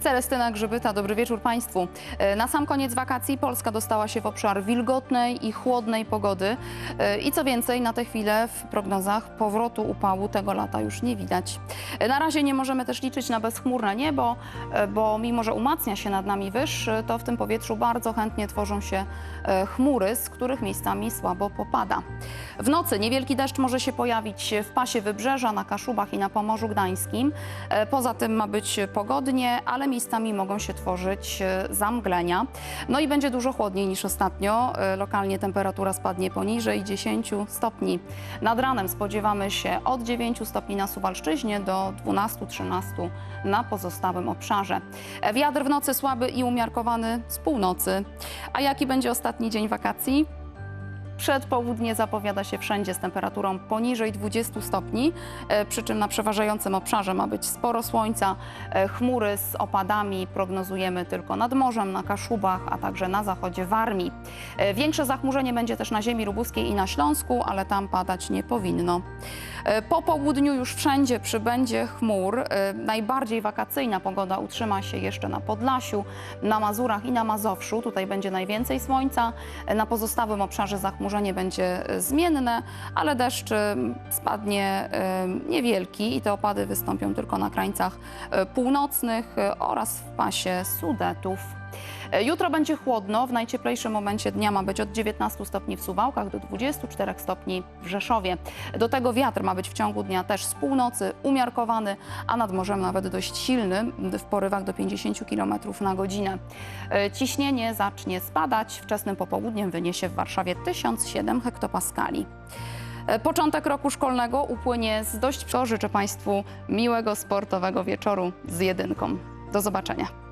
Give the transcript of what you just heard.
Celestyna Grzybyta, dobry wieczór Państwu. E, Na sam koniec wakacji Polska dostała się w obszar wilgotnej i chłodnej pogody. E, I co więcej, na tę chwilę w prognozach powrotu upału tego lata już nie widać. E, Na razie nie możemy też liczyć na bezchmurne niebo, bo mimo, że umacnia się nad nami wyż, to w tym powietrzu bardzo chętnie tworzą się chmury, z których miejscami słabo popada. W nocy niewielki deszcz może się pojawić w pasie wybrzeża, na Kaszubach i na Pomorzu Gdańskim. Poza tym ma być pogodnie, ale miejscami mogą się tworzyć e, zamglenia. No i będzie dużo chłodniej niż ostatnio. E, Lokalnie temperatura spadnie poniżej 10 stopni. Nad ranem spodziewamy się od 9 stopni na Suwalszczyźnie do 12-13 na pozostałym obszarze. E, Wiatr w nocy słaby i umiarkowany z północy. A jaki będzie ostatni dzień wakacji? Przedpołudnie zapowiada się wszędzie z temperaturą poniżej 20 stopni, e, przy czym na przeważającym obszarze ma być sporo słońca. E, Chmury z opadami prognozujemy tylko nad morzem, na Kaszubach, a także na zachodzie Warmii. E, Większe zachmurzenie będzie też na ziemi lubuskiej i na Śląsku, ale tam padać nie powinno. E, Po południu już wszędzie przybędzie chmur. E, Najbardziej wakacyjna pogoda utrzyma się jeszcze na Podlasiu, na Mazurach i na Mazowszu. Tutaj będzie najwięcej słońca. E, Na pozostałym obszarze zachmurzenie będzie zmienne, ale deszcz spadnie niewielki i te opady wystąpią tylko na krańcach północnych oraz w pasie Sudetów. E, Jutro będzie chłodno, w najcieplejszym momencie dnia ma być od 19 stopni w Suwałkach do 24 stopni w Rzeszowie. Do tego wiatr ma być w ciągu dnia też z północy umiarkowany, a nad morzem nawet dość silny, w porywach do 50 km na godzinę. E, Ciśnienie zacznie spadać, wczesnym popołudniem wyniesie w Warszawie 1007 hektopaskali. E, Początek roku szkolnego upłynie z dość... Życzę Państwu miłego sportowego wieczoru z jedynką. Do zobaczenia.